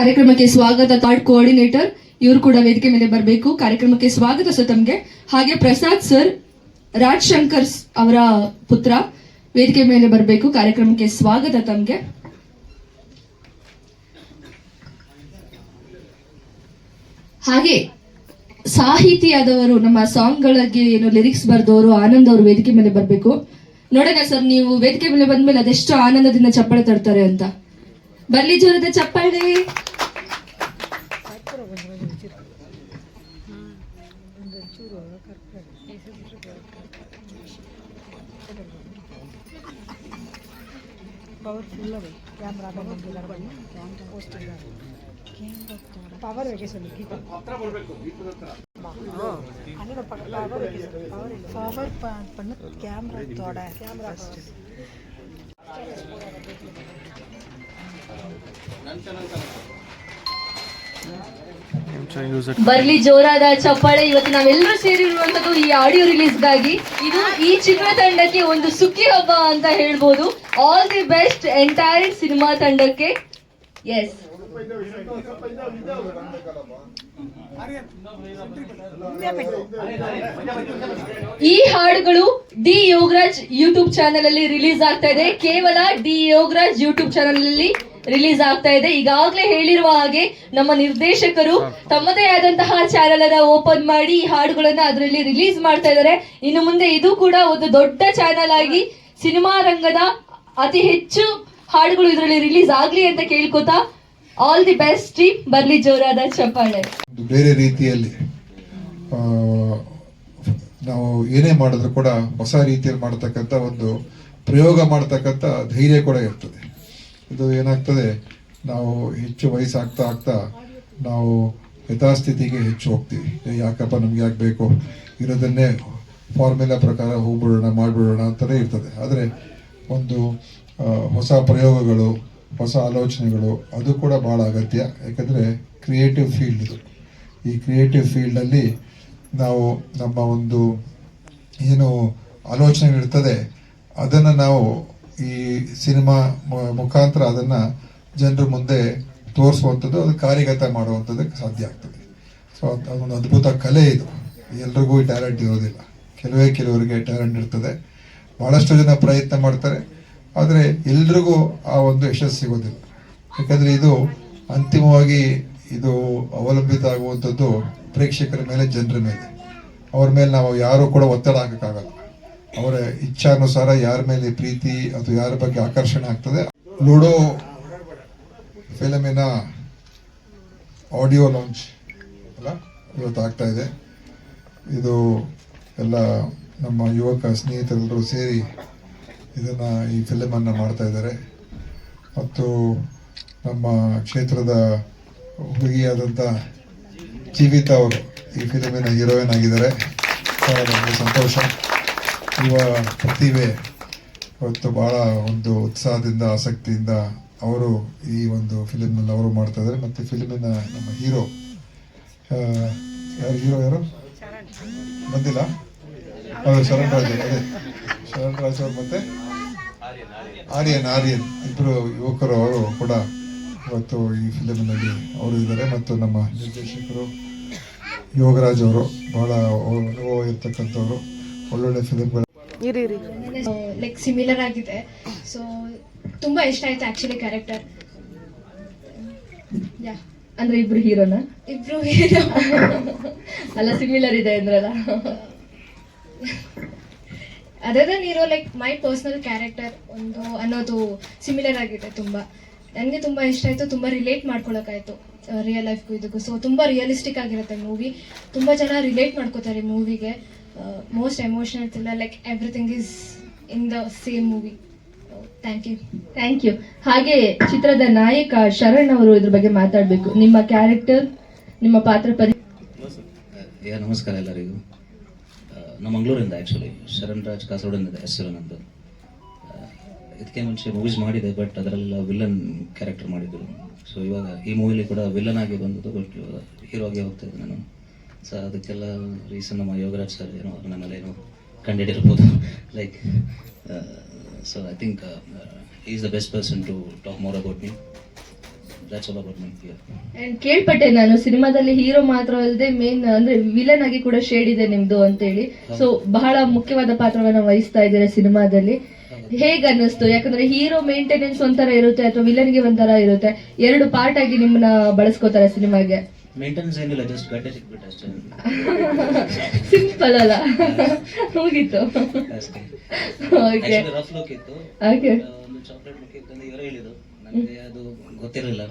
ಕಾರ್ಯಕ್ರಮಕ್ಕೆ ಸ್ವಾಗತ thought coordinator ಇವರು ಕೂಡ ವೇದಿಕೆ ಮೇಲೆ ಬರಬೇಕು. ಕಾರ್ಯಕ್ರಮಕ್ಕೆ ಸ್ವಾಗತ ಸರ್ ತಮ್ಗೆ. ಹಾಗೆ ಪ್ರಸಾದ್ ಸರ್, ರಾಜ್ ಶಂಕರ್ ಅವರ ಪುತ್ರ ವೇದಿಕೆ ಮೇಲೆ ಬರಬೇಕು. ಕಾರ್ಯಕ್ರಮಕ್ಕೆ ಸ್ವಾಗತ ತಮ್ಗೆ. ಹಾಗೆ ಸಾಹಿತಿಯಾದವರು, ನಮ್ಮ ಸಾಂಗ್ಗಳಿಗೆ ಏನು ಲಿರಿಕ್ಸ್ ಬರೆದವರು ಆನಂದ್ ಅವರು ವೇದಿಕೆ ಮೇಲೆ ಬರಬೇಕು. ನೋಡೋಣ ಸರ್, ನೀವು ವೇದಿಕೆ ಮೇಲೆ ಬಂದ್ಮೇಲೆ ಅದೆಷ್ಟು ಆನಂದದಿಂದ ಚಪ್ಪಳೆ ತರ್ತಾರೆ ಅಂತ. ಬರ್ಲಿ ಜೋರದ ಚಪ್ಪಾಳೆ ಪವರ್ಫುಲ್ ಅವೆ ಕ್ಯಾಮ್ರಾ ಪವರ್ ಪವರ್ பண்ணு கேமரா தோட கேமரா ಬರ್ಲಿ ಜೋರಾದ ಚಪ್ಪಾಳೆ. ಇವತ್ತು ನಾವೆಲ್ಲರೂ ಸೇರಿರುವಂತದ್ದು ಈ ಆಡಿಯೋ ರಿಲೀಸ್ಗಾಗಿ ಇದು ಈ ಚಿತ್ರತಂಡಕ್ಕೆ ಒಂದು ಸುಖಿ ಹಬ್ಬ ಅಂತ ಹೇಳ್ಬೋದು. All the best entire cinema ತಂಡಕ್ಕೆ. ಎಸ್ ಈ ಹಾಡುಗಳು ಡಿ ಯೋಗರಾಜ್ ಯೂಟ್ಯೂಬ್ ಚಾನೆಲ್ ಅಲ್ಲಿ ರಿಲೀಸ್ ಆಗ್ತಾ ಇದೆ. ಕೇವಲ ಡಿ ಯೋಗರಾಜ್ ಯೂಟ್ಯೂಬ್ ಚಾನೆಲ್ ಅಲ್ಲಿ. ರಿಲೀಸ್ ಆಗ್ತಾ ಇದೆ. ಈಗಾಗಲೇ ಹೇಳಿರುವ ಹಾಗೆ ನಮ್ಮ ನಿರ್ದೇಶಕರು ತಮ್ಮದೇ ಆದಂತಹ ಚಾನೆಲ್ ಅನ್ನ ಓಪನ್ ಮಾಡಿ ಈ ಹಾಡುಗಳನ್ನ ಅದರಲ್ಲಿ ರಿಲೀಸ್ ಮಾಡ್ತಾ ಇದ್ದಾರೆ. ಇನ್ನು ಮುಂದೆ ಇದು ಕೂಡ ಒಂದು ದೊಡ್ಡ ಚಾನೆಲ್ ಆಗಿ ಸಿನಿಮಾ ರಂಗದ ಅತಿ ಹೆಚ್ಚು ಹಾಡುಗಳು ಇದರಲ್ಲಿ ರಿಲೀಸ್ ಆಗ್ಲಿ ಅಂತ ಕೇಳ್ಕೊತಾ ಆಲ್ ದಿ ಬೆಸ್ಟ್ ಟೀಮ್ ಬರ್ಲಿ ಜೋರಾದ ಚಪ್ಪಾಳೆ. ಬೇರೆ ರೀತಿಯಲ್ಲಿ ನಾವು ಏನೇ ಮಾಡಿದ್ರು ಕೂಡ ಹೊಸ ರೀತಿಯಲ್ಲಿ ಮಾಡತಕ್ಕಂಥ ಒಂದು ಪ್ರಯೋಗ ಮಾಡತಕ್ಕಂಥ ಧೈರ್ಯ ಕೂಡ ಇರ್ತದೆ. ಇದು ಏನಾಗ್ತದೆ, ನಾವು ಹೆಚ್ಚು ವಯಸ್ಸಾಗ್ತಾ ಆಗ್ತಾ ನಾವು ಯಥಾಸ್ಥಿತಿಗೆ ಹೆಚ್ಚು ಹೋಗ್ತೀವಿ. ಯಾಕಪ್ಪ ನಮ್ಗೆ ಯಾಕೆ ಬೇಕು? ಇರೋದನ್ನೇ ಫಾರ್ಮುಲಾ ಪ್ರಕಾರ ಹೋಗ್ಬಿಡೋಣ, ಮಾಡಿಬಿಡೋಣ ಅಂತಲೇ ಇರ್ತದೆ. ಆದರೆ ಒಂದು ಹೊಸ ಪ್ರಯೋಗಗಳು, ಹೊಸ ಆಲೋಚನೆಗಳು, ಅದು ಕೂಡ ಭಾಳ ಅಗತ್ಯ. ಯಾಕಂದರೆ ಕ್ರಿಯೇಟಿವ್ ಫೀಲ್ಡ್ ಇದು. ಈ ಕ್ರಿಯೇಟಿವ್ ಫೀಲ್ಡಲ್ಲಿ ನಾವು ನಮ್ಮ ಒಂದು ಏನು ಆಲೋಚನೆಗಳಿರ್ತದೆ, ಅದನ್ನು ನಾವು ಈ ಸಿನಿಮಾ ಮುಖಾಂತರ ಅದನ್ನು ಜನರ ಮುಂದೆ ತೋರಿಸುವಂಥದ್ದು, ಅದು ಕಾರ್ಯಗತ ಮಾಡುವಂಥದ್ದಕ್ಕೆ ಸಾಧ್ಯ ಆಗ್ತದೆ. ಸೊ ಅದೊಂದು ಅದ್ಭುತ ಕಲೆ ಇದು. ಎಲ್ರಿಗೂ ಈ ಟ್ಯಾಲೆಂಟ್ ಇರೋದಿಲ್ಲ. ಕೆಲವೇ ಕೆಲವರಿಗೆ ಟ್ಯಾಲೆಂಟ್ ಇರ್ತದೆ. ಭಾಳಷ್ಟು ಜನ ಪ್ರಯತ್ನ ಮಾಡ್ತಾರೆ. ಆದರೆ ಎಲ್ರಿಗೂ ಆ ಒಂದು ಯಶಸ್ಸು ಸಿಗೋದಿಲ್ಲ. ಯಾಕಂದರೆ ಇದು ಅಂತಿಮವಾಗಿ ಇದು ಅವಲಂಬಿತ ಆಗುವಂಥದ್ದು ಪ್ರೇಕ್ಷಕರ ಮೇಲೆ, ಜನರ ಮೇಲೆ. ಅವ್ರ ಮೇಲೆ ನಾವು ಯಾರೂ ಕೂಡ ಒತ್ತಡ ಹಾಕೋಕ್ಕಾಗಲ್ಲ. ಅವರ ಇಚ್ಛಾನುಸಾರ ಯಾರ ಮೇಲೆ ಪ್ರೀತಿ ಅಥವಾ ಯಾರ ಬಗ್ಗೆ ಆಕರ್ಷಣೆ ಆಗ್ತದೆ. ಲೂಡೋ ಫಿಲಮಿನ ಆಡಿಯೋ ಲಾಂಚ್ ಅಲ್ಲ ಇವತ್ತು ಆಗ್ತಾ ಇದೆ. ಇದು ಎಲ್ಲ ನಮ್ಮ ಯುವಕ ಸ್ನೇಹಿತರೆಲ್ಲರೂ ಸೇರಿ ಇದನ್ನು ಈ ಫಿಲಮನ್ನು ಮಾಡ್ತಾ ಇದ್ದಾರೆ. ಮತ್ತು ನಮ್ಮ ಕ್ಷೇತ್ರದ ಹುಡುಗಿಯಾದಂಥ ಜೀವಿತಾ ಅವರು ಈ ಫಿಲಮಿನ ಹೀರೋಯಿನ್ ಆಗಿದ್ದಾರೆ. ಸಂತೋಷ. ಯುವ ಪ್ರತಿಭೆ ಇವತ್ತು ಭಾಳ ಒಂದು ಉತ್ಸಾಹದಿಂದ, ಆಸಕ್ತಿಯಿಂದ ಅವರು ಈ ಒಂದು ಫಿಲಿಮ್ನಲ್ಲಿ ಅವರು ಮಾಡ್ತಾ ಇದ್ದಾರೆ. ಮತ್ತು ಫಿಲಿಮಿನ ನಮ್ಮ ಹೀರೋ ಯಾರು ಹೀರೋ ಯಾರು? ಬಂದಿಲ್ಲ? ಹೌದು, ಶರಣ್ ರಾಜ್ ಅದೇ. ಶರಣ್ ರಾಜ್ ಅವರು ಮತ್ತೆ? ಆರ್ಯನ್ ಆರ್ಯನ್. ಇಬ್ಬರು ಯುವಕರು ಅವರು ಕೂಡ ಇವತ್ತು ಈ ಫಿಲಮ್ನಲ್ಲಿ ಅವರು ಇದ್ದಾರೆ. ಮತ್ತು ನಮ್ಮ ನಿರ್ದೇಶಕರು ಯೋಗರಾಜ್ ಅವರು, ಬಹಳ ಅನುಭವ ಇರ್ತಕ್ಕಂಥವ್ರು. ಒಳ್ಳೊಳ್ಳೆ ಫಿಲಿಮ್ಗಳು ಲೈಕ್ ಸಿಮಿಲರ್ ಆಗಿದೆ. ಸೊ ತುಂಬಾ ಇಷ್ಟ ಆಯ್ತು ಆಕ್ಚುಲಿ ಕ್ಯಾರೆಕ್ಟರ್ ಯಾ ಅಂದ್ರೆ ಇಬ್ರು ಹೀರೋನ? ಇಬ್ರು ಹೀರೋ. ಅಲ್ಲ ಸಿಮಿಲರ್ ಇದೆ ಅಂದ್ರಲ್ಲ. ಅದೇ then hero like my personal character ಒಂದು ಅನ್ನೋದು ಸಿಮಿಲರ್ ಆಗಿದೆ ತುಂಬಾ. ನನಗೆ ತುಂಬಾ ಇಷ್ಟ ಆಯ್ತು ತುಂಬಾ ರಿಲೇಟ್ ಮಾಡ್ಕೊಳಕಾಯ್ತು ರಿಯಲ್ ಲೈಫ್ಗೂ ಇದಕ್ಕೂ. ಸೊ ತುಂಬಾ ರಿಯಲಿಸ್ಟಿಕ್ ಆಗಿರುತ್ತೆ ಮೂವಿ ತುಂಬಾ ಜನ ರಿಲೇಟ್ ಮಾಡ್ಕೋತಾರೆ ಮೂವಿಗೆ most emotional Like like everything is in the same movie thank you thank you ಹಾಗೆ ಚಿತ್ರದ ನಾಯಕ ಶರಣ್ ಅವರು ಇದ್ರ ಬಗ್ಗೆ ಮಾತಾಡಬೇಕು. ನಿಮ್ಮ ಕ್ಯಾರೆಕ್ಟರ್ ನಿಮ್ಮ ಪಾತ್ರ ಪರಿ ಯಾ ನಮಸ್ಕಾರ ಎಲ್ಲರಿಗೂ. ಆ, ನಮ್ಮ ಮಂಗಳೂರಿಂದ ಆ್ಯಕ್ಚುಲಿ ಶರಣ್ ರಾಜ್ ಕಾಸರಗೋಡಿಂದ ಹೆಸರು ನಂದು. ಇದಕ್ಕೆ ಮುಂಚೆ ಮೂವೀಸ್ ಮಾಡಿದೆ ಬಟ್ ಅದರಲ್ಲೆಲ್ಲ ವಿಲನ್ ಕ್ಯಾರೆಕ್ಟರ್ ಮಾಡಿದ್ರು. ಸೊ ಇವಾಗ ಈ ಮೂವಿಲಿ ಕೂಡ ವಿಲನ್ ಆಗಿ ಬಂದದ್ದು ಬಟ್ ಹೀರೋ ಆಗಿ ಹೋಗ್ತಾ ಇದ್ದೆ ನಾನು. ಸೊ ಅದಕ್ಕೆಲ್ಲ ರೀಸನ್ ನಮ್ಮ ಯೋಗರಾಜ್ ಸರ್ ಏನೋ ಅವ್ರು ನನ್ನಲ್ಲಿ ಏನೋ ಕಂಡಿಡಿರ್ಬೋದು like so I think is the best person to talk more about me about and ಕೇಳ್ಪಟ್ಟೆ ನಾನು ಸಿನಿಮಾದಲ್ಲಿ ಹೀರೋ ಮಾತ್ರ ಅಲ್ಲದೆ ಮೇನ್ ಅಂದ್ರೆ ವಿಲನ್ ಆಗಿ ಕೂಡ ಶೇಡ್ ಇದೆ ನಿಮ್ದು ಅಂತ ಹೇಳಿ ಸೊ ಬಹಳ ಮುಖ್ಯವಾದ ಪಾತ್ರವನ್ನ ವಹಿಸ್ತಾ ಇದ್ದಾರೆ ಸಿನಿಮಾದಲ್ಲಿ. ಹೇಗ್ ಅನ್ನಿಸ್ತು? ಯಾಕಂದ್ರೆ ಹೀರೋ ಮೇಂಟೆನೆನ್ಸ್ ಒಂಥರ ಇರುತ್ತೆ ಅಥವಾ ವಿಲನ್ಗೆ ಒಂಥರ ಇರುತ್ತೆ. ಎರಡು ಪಾರ್ಟ್ ಆಗಿ ನಿಮ್ಮನ್ನ ಬಳಸ್ಕೋತಾರೆ ಸಿನಿಮಾಗೆ? ಮೇಂಟೆನೆನ್ಸ್ ಏನಿಲ್ಲ ಜಸ್ಟ್ ಗಡ್ಡೆ ಸಿಕ್ಬಿಟ್ಟು ಅಷ್ಟೇ. ಸಿಂಪಲ್ ಅಲ್ಲ. ಹೋಗಿತ್ತು. ಅಷ್ಟೇ. ಓಕೆ ರಫ್ ಲುಕ್ ಇತ್ತು. ಓಕೆ ಆ, ಒಂದು ಚಾಕ್ಲೇಟ್ ಲುಕ್ ಇತ್ತು ಅಂತ ಇವರೇ ಹೇಳಿದ್ರು ನನಗೆ ಅದು ಗೊತ್ತಿರಲಿಲ್ಲ.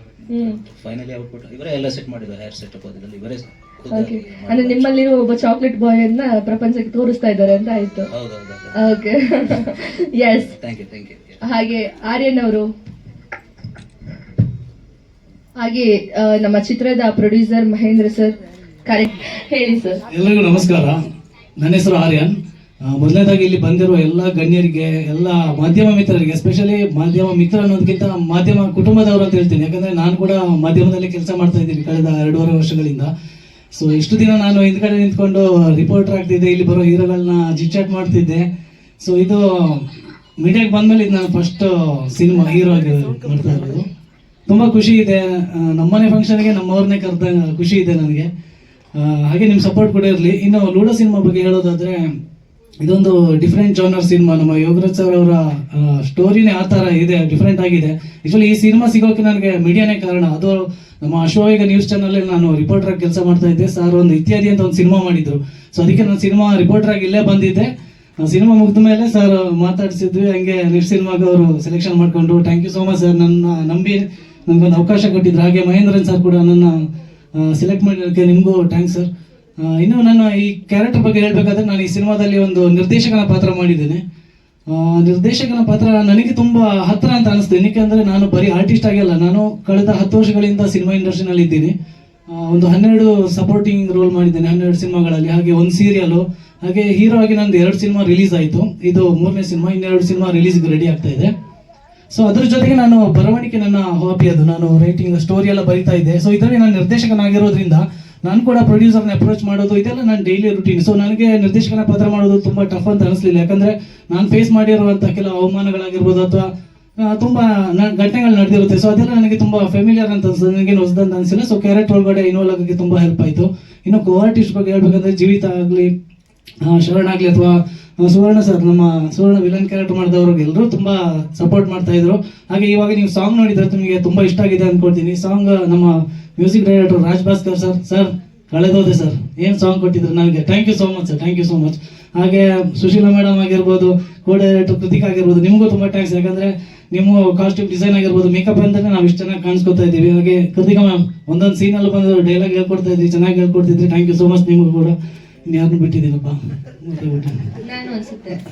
ಫೈನಲಿ ಔಟ್ಪುಟ್ ಇವರೇ ಎಲ್ಲ ಸೆಟ್ ಮಾಡಿದ್ರು ಹೇರ್ ಸೆಟಪ್ ಅದರಲ್ಲಿ ಇವರೇ ಓಕೆ ಅಂದ್ರೆ ನಿಮ್ಮಲ್ಲಿರುವ ಒಬ್ಬ ಚಾಕ್ಲೇಟ್ ಬಾಯ್ ಅನ್ನ ಪ್ರಪಂಚಕ್ಕೆ ತೋರಿಸ್ತಾ ಇದ್ದಾರೆ ಅಂತ ಆಯ್ತು. Okay yes thank you thank you ಹಾಗೆ ಆರ್ಯನ್ ಅವರು ಹಾಗೆ ನಮ್ಮ ಚಿತ್ರದ ಪ್ರೊಡ್ಯೂಸರ್ ಮಹೇಂದ್ರ ಸರ್ ಕರೆಕ್ಟ್ ಹೇಳಿ ಸರ್ ಎಲ್ಲರಿಗೂ ನಮಸ್ಕಾರ. ನನ್ನ ಹೆಸರು ಆರ್ಯನ್. ಮೊದಲನೇದಾಗಿ ಇಲ್ಲಿ ಬಂದಿರುವ ಎಲ್ಲ ಗಣ್ಯರಿಗೆ, ಎಲ್ಲ ಮಾಧ್ಯಮ ಮಿತ್ರರಿಗೆ ಎಸ್ಪೆಷಲಿ ಮಾಧ್ಯಮ ಮಿತ್ರ ಅನ್ನೋದಕ್ಕಿಂತ ಮಾಧ್ಯಮ ಕುಟುಂಬದವರು ಅಂತ ಹೇಳ್ತೀನಿ. ಯಾಕಂದ್ರೆ ನಾನು ಕೂಡ ಮಾಧ್ಯಮದಲ್ಲಿ ಕೆಲಸ ಮಾಡ್ತಾ ಇದ್ದೀನಿ ಕಳೆದ ಎರಡೂವರೆ ವರ್ಷಗಳಿಂದ. ಸೊ ಇಷ್ಟು ದಿನ ನಾನು ಹಿಂದ್ಗಡೆ ನಿಂತ್ಕೊಂಡು ರಿಪೋರ್ಟರ್ ಆಗ್ತಿದ್ದೆ, ಇಲ್ಲಿ ಬರೋ ಹೀರೋಗಳನ್ನ ಜಿಚಾಟ್ ಮಾಡ್ತಿದ್ದೆ. ಸೊ ಇದು ಮೀಡಿಯಾಗೆ ಬಂದ್ಮೇಲೆ ಇದು ನಾನು ಫಸ್ಟ್ ಸಿನಿಮಾ ಹೀರೋ ಆಗಿ ಮಾಡ್ತಾ ಇರೋದು. ತುಂಬಾ ಖುಷಿ ಇದೆ. ನಮ್ಮನೆ ಫಂಕ್ಷನ್ಗೆ ನಮ್ಮವ್ರನ್ನೇ ಕರೆದ ಖುಷಿ ಇದೆ ನನಗೆ. ಹಾಗೆ ನಿಮ್ಮ ಸಪೋರ್ಟ್ ಕೂಡ ಇರಲಿ. ಇನ್ನು ಲೂಡೋ ಸಿನಿಮಾ ಬಗ್ಗೆ ಹೇಳೋದಾದ್ರೆ, ಇದೊಂದು ಡಿಫ್ರೆಂಟ್ ಜಾನರ್ ಸಿನಿಮಾ. ನಮ್ಮ ಯೋಗರಾಜ್ ಸರ್ ಅವರ ಸ್ಟೋರಿನೇ ಆ ಥರ ಇದೆ ಡಿಫ್ರೆಂಟ್ ಆಗಿದೆ. ಆಕ್ಚುಲಿ ಈ ಸಿನಿಮಾ ಸಿಗೋಕೆ ನನಗೆ ಮೀಡಿಯಾನೇ ಕಾರಣ. ಅದು ನಮ್ಮ ಅಶ್ವವೇಗ ನ್ಯೂಸ್ ಚಾನಲಲ್ಲಿ ನಾನು ರಿಪೋರ್ಟರ್ ಆಗಿ ಕೆಲಸ ಮಾಡ್ತಾ ಇದ್ದೆ. ಸರ್ ಒಂದು ಇತ್ಯಾದಿ ಅಂತ ಒಂದು ಸಿನಿಮಾ ಮಾಡಿದ್ರು. ಸೊ ಅದಕ್ಕೆ ನಾನು ಸಿನಿಮಾ ರಿಪೋರ್ಟರ್ ಆಗಿ ಇಲ್ಲೇ ಬಂದಿದ್ದೆ. ಸಿನಿಮಾ ಮುಗಿದ ಮೇಲೆ ಸರ್ ಮಾತಾಡಿಸಿದ್ವಿ. ಹಂಗೆ ನೆಕ್ಸ್ಟ್ ಸಿನಿಮಾಗೆ ಅವರು ಸೆಲೆಕ್ಷನ್ ಮಾಡಿಕೊಂಡು thank you so much sir ನನ್ನ ನಂಬಿ ನನಗೊಂದು ಅವಕಾಶ ಕೊಟ್ಟಿದ್ರು. ಹಾಗೆ ಮಹೇಂದ್ರನ್ ಸರ್ ಕೂಡ ನನ್ನ ಸೆಲೆಕ್ಟ್ ಮಾಡಿರೋಕ್ಕೆ ನಿಮಗೂ ಥ್ಯಾಂಕ್ಸ್ ಸರ್ ಇನ್ನು ನಾನು ಈ ಕ್ಯಾರೆಕ್ಟರ್ ಬಗ್ಗೆ ಹೇಳಬೇಕಾದ್ರೆ ನಾನು ಈ ಸಿನಿಮಾದಲ್ಲಿ ಒಂದು ನಿರ್ದೇಶಕನ ಪಾತ್ರ ಮಾಡಿದ್ದೇನೆ. ನಿರ್ದೇಶಕನ ಪಾತ್ರ ನನಗೆ ತುಂಬ ಹತ್ತಿರ ಅಂತ ಅನಿಸ್ತು. ಏನಕ್ಕೆ ನಾನು ಬರೀ ಆರ್ಟಿಸ್ಟ್ ಆಗಿಲ್ಲ ನಾನು ಕಳೆದ ಹತ್ತು ವರ್ಷಗಳಿಂದ ಸಿನಿಮಾ ಇಂಡಸ್ಟ್ರಿನಲ್ಲಿ ಇದ್ದೀನಿ. ಒಂದು ಹನ್ನೆರಡು ಸಪೋರ್ಟಿಂಗ್ ರೋಲ್ ಮಾಡಿದ್ದೇನೆ ಹನ್ನೆರಡು ಸಿನಿಮಾಗಳಲ್ಲಿ. ಹಾಗೆ ಒಂದು ಸೀರಿಯಲು ಹಾಗೆ ಹೀರೋ ಆಗಿ ನಂದು ಎರಡು ಸಿನಿಮಾ ರಿಲೀಸ್ ಆಯಿತು. ಇದು ಮೂರನೇ ಸಿನಿಮಾ, ಇನ್ನೆರಡು ಸಿನಿಮಾ ರಿಲೀಸ್ಗೆ ರೆಡಿ ಆಗ್ತಾ ಇದೆ. ಸೊ ಅದ್ರ ಜೊತೆಗೆ ನಾನು ಬರವಣಿಗೆ ನನ್ನ ಹಾಬಿ ಅದು. ನಾನು ರೈಟಿಂಗ್ ಸ್ಟೋರಿ ಎಲ್ಲ ಬರಿತಾ ಇದ್ದೆ. ಸೊ ಇದರಲ್ಲಿ ನಾನು ನಿರ್ದೇಶಕನಾಗಿರೋದ್ರಿಂದ ನಾನು ಕೂಡ ಪ್ರೊಡ್ಯೂಸರ್ನ ಅಪ್ರೋಚ್ ಮಾಡೋದು, ಇದೆಲ್ಲ ನನ್ನ ಡೈಲಿ ರುಟೀನ್ ಸೊ ನನಗೆ ನಿರ್ದೇಶಕನ ಪಾತ್ರ ಮಾಡೋದು ತುಂಬ ಟಫ್ ಅಂತ ಅನಿಸ್ಲಿಲ್ಲ. ಯಾಕಂದ್ರೆ ನಾನು ಫೇಸ್ ಮಾಡಿರುವಂಥ ಕೆಲವು ಅವಮಾನಗಳಾಗಿರ್ಬೋದು ಅಥವಾ ತುಂಬ ಘಟನೆಗಳು ನಡೆದಿರುತ್ತೆ. ಸೊ ಅದೆಲ್ಲ ನನಗೆ ತುಂಬ ಫೆಮಿಲಿಯರ್ ಅಂತ ನನಗೆ ಹೊಸದಂತ ಅನಿಸಿಲ್ಲ. ಸೊ ಕ್ಯಾರೆಕ್ಟರ್ ಒಳಗಡೆ ಇನ್ವಾಲ್ವ್ ಆಗೋಕ್ಕೆ ತುಂಬ ಹೆಲ್ಪ್ ಆಯಿತು. ಇನ್ನು ಕೋ ಆರ್ಟಿಸ್ಟ್ ಬಗ್ಗೆ ಹೇಳ್ಬೇಕಂದ್ರೆ, ಜೀವಿತ ಆಗಲಿ ಶರಣ್ ಆಗಲಿ ಅಥವಾ ಸುವರ್ಣ ಸರ್ ನಮ್ಮ ಸುವರ್ಣ ವಿಲನ್ ಕ್ಯಾರೆಕ್ಟರ್ ಮಾಡಿದವರು ಎಲ್ಲರೂ ತುಂಬಾ ಸಪೋರ್ಟ್ ಮಾಡ್ತಾ ಇದ್ರು. ಹಾಗೆ ಇವಾಗ ನೀವು ಸಾಂಗ್ ನೋಡಿದ್ರೆ ನಿಮಗೆ ತುಂಬಾ ಇಷ್ಟ ಆಗಿದೆ ಅನ್ಕೊಳ್ತೀನಿ. ಸಾಂಗ್ ನಮ್ಮ music director Raj Bhaskar sir sir ಕಳೆದೋದೆ sir ಏನ್ ಸಾಂಗ್ ಕೊಟ್ಟಿದ್ರು ನನಗೆ thank you so much sir thank you so much ಹಾಗೆ ಸುಶೀಲಾ ಮೇಡಮ್ ಆಗಿರ್ಬೋದು ಕೋ ಡೈರೆಕ್ಟರ್ ಕೃತಿಕ್ ಆಗಿರ್ಬೋದು, ನಿಮಗೂ ತುಂಬಾ ಥ್ಯಾಂಕ್ಸ್ ಯಾಕಂದ್ರೆ ನಿಮ್ಮ ಕಾಸ್ಟ್ಯೂಮ್ ಡಿಸೈನ್ ಆಗಿರ್ಬೋದು ಮೇಕಪ್ ಅಂತಾನೆ ನಾವು ಇಷ್ಟು ಚೆನ್ನಾಗಿ ಕಾಣಿಸ್ಕೊತಾ ಇದ್ದೀವಿ. ಹಾಗೆ ಕೃತಿಕಾ ಮ್ಯಾಮ್ ಒಂದೊಂದು ಸೀನಲ್ಲಿ ಬಂದು ಡೈಲಾಗ್ ಹೇಳ್ಕೊಡ್ತಾ ಇದ್ವಿ ಚೆನ್ನಾಗಿ ಹೇಳ್ಕೊಡ್ತಿದ್ರಿ. ಥ್ಯಾಂಕ್ ಯು ಸೋ ಮಚ್ ನಿಮಗೂ ಕೂಡ. ಇನ್ಯಾರನ್ನು ಬಿಟ್ಟಿದ್ದೀರಪ್ಪ